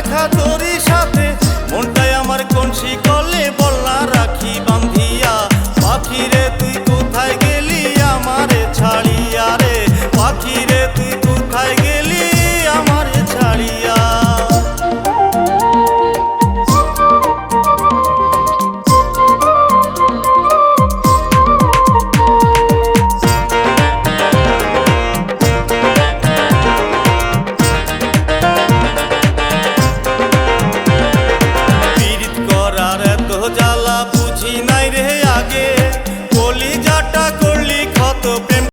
দেখা তোরই সাথে ছোটা